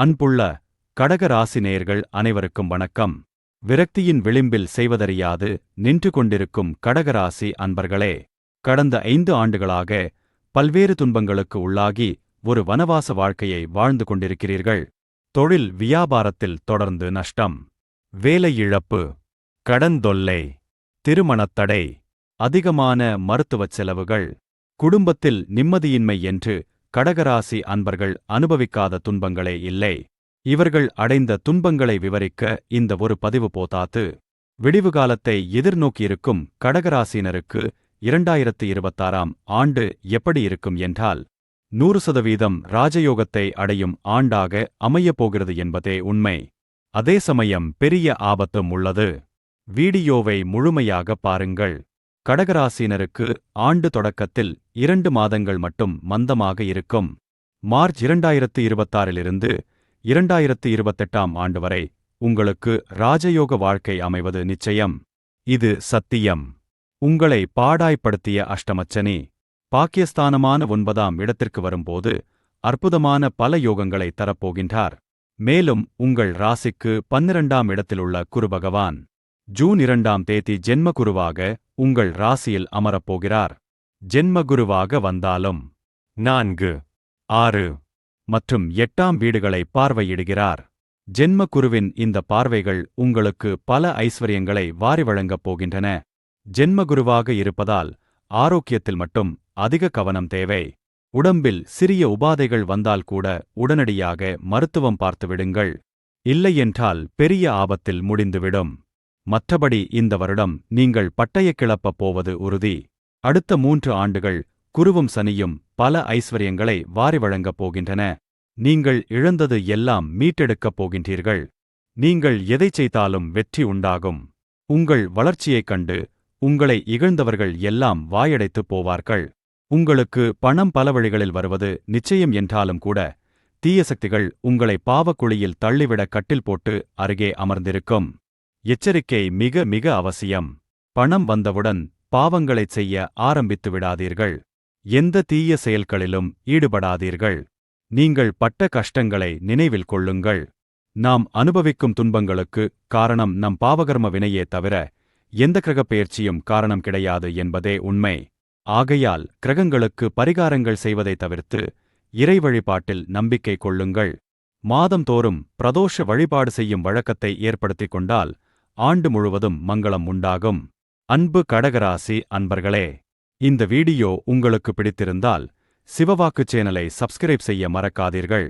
அன்புள்ள கடகராசி நேயர்கள் அனைவருக்கும் வணக்கம். விரக்தியின் விளிம்பில் செய்வதறியாது நின்று கொண்டிருக்கும் கடகராசி அன்பர்களே கடந்த ஐந்து ஆண்டுகளாக பல்வேறு துன்பங்களுக்கு உள்ளாகி ஒரு வனவாச வாழ்க்கையை வாழ்ந்து கொண்டிருக்கிறீர்கள். தொழில் வியாபாரத்தில் தொடர்ந்து நஷ்டம். வேலை இழப்பு. கடன் தொல்லை. திருமணத்தடை அதிகமான மருத்துவச் செலவுகள். குடும்பத்தில் நிம்மதியின்மை என்று கடகராசி அன்பர்கள் அனுபவிக்காத துன்பங்களே இல்லை. இவர்கள் அடைந்த துன்பங்களை விவரிக்க இந்த ஒரு பதிவு போதாத்து. விடிவு காலத்தை எதிர்நோக்கியிருக்கும் கடகராசினருக்கு இரண்டாயிரத்து இருபத்தாறாம் ஆண்டு எப்படி இருக்கும் என்றால் நூறு சதவீதம் ராஜயோகத்தை அடையும் ஆண்டாக அமையப் போகிறது என்பதே உண்மை. அதே சமயம் பெரிய ஆபத்தும் உள்ளது. வீடியோவை முழுமையாக பாருங்கள். கடகராசினருக்கு ஆண்டு தொடக்கத்தில் இரண்டு மாதங்கள் மட்டும் மந்தமாக இருக்கும். மார்ச் இரண்டாயிரத்து இருபத்தாறிலிருந்து இரண்டாயிரத்து இருபத்தெட்டாம் ஆண்டு வரை உங்களுக்கு ராஜயோக வாழ்க்கை அமைவது நிச்சயம். இது சத்தியம். உங்களை பாடாய்ப்படுத்திய அஷ்டமச்சனி பாக்கியஸ்தானமான ஒன்பதாம் இடத்திற்கு வரும்போது அற்புதமான பல யோகங்களை தரப்போகின்றார். மேலும் உங்கள் ராசிக்கு பன்னிரண்டாம் இடத்திலுள்ள குருபகவான் ஜூன் இரண்டாம் தேதி ஜென்மகுருவாக உங்கள் ராசியில் அமரப்போகிறார். ஜென்மகுருவாக வந்தாலும் நான்கு ஆறு மற்றும் எட்டாம் வீடுகளை பார்வையிடுகிறார். ஜென்மகுருவின் இந்த பார்வைகள் உங்களுக்கு பல ஐஸ்வர்யங்களை வாரி வழங்கப் போகின்றன. ஜென்மகுருவாக இருப்பதால் ஆரோக்கியத்தில் மட்டும் அதிக கவனம் தேவை. உடம்பில் சிறிய உபாதைகள் வந்தால் கூட உடனடியாக மருத்துவம் பார்த்துவிடுங்கள். இல்லையென்றால் பெரிய ஆபத்தில் முடிந்துவிடும். மற்றபடி இந்த வருடம் நீங்கள் பட்டய கிளப்பப் போவது உறுதி. அடுத்த மூன்று ஆண்டுகள் குருவும் சனியும் பல ஐஸ்வர்யங்களை வாரி வழங்கப் போகின்றன. நீங்கள் இழந்தது எல்லாம் மீட்டெடுக்கப் போகின்றீர்கள். நீங்கள் எதைச் செய்தாலும் வெற்றி உண்டாகும். உங்கள் வளர்ச்சியைக் கண்டு உங்களை இகழ்ந்தவர்கள் எல்லாம் வாயடைத்துப் போவார்கள். உங்களுக்கு பணம் பல வழிகளில் வருவது நிச்சயம் என்றாலும் கூட தீய சக்திகள் உங்களை பாவக்குழியில் தள்ளிவிட கட்டில் போட்டு அருகே அமர்ந்திருக்கும். எச்சரிக்கை மிக மிக அவசியம். பணம் வந்தவுடன் பாவங்களைச் செய்ய ஆரம்பித்து விடாதீர்கள் எந்த தீய செயல்களிலும் ஈடுபடாதீர்கள். நீங்கள் பட்ட கஷ்டங்களை நினைவில் கொள்ளுங்கள். நாம் அனுபவிக்கும் துன்பங்களுக்கு காரணம் நம் பாவகர்ம வினையே தவிர எந்த கிரகப் பெயர்ச்சியும் காரணம் கிடையாது என்பதே உண்மை. ஆகையால் கிரகங்களுக்கு பரிகாரங்கள் செய்வதை தவிர்த்து இறை வழிபாட்டில் நம்பிக்கை கொள்ளுங்கள். மாதந்தோறும் பிரதோஷ வழிபாடு செய்யும் வழக்கத்தை ஏற்படுத்திக் கொண்டால் ஆண்டு முழுவதும் மங்களம் உண்டாகும். அன்பு கடகராசி அன்பர்களே இந்த வீடியோ உங்களுக்கு பிடித்திருந்தால் சிவவாக்கு சேனலை சப்ஸ்கிரைப் செய்ய மறக்காதீர்கள்.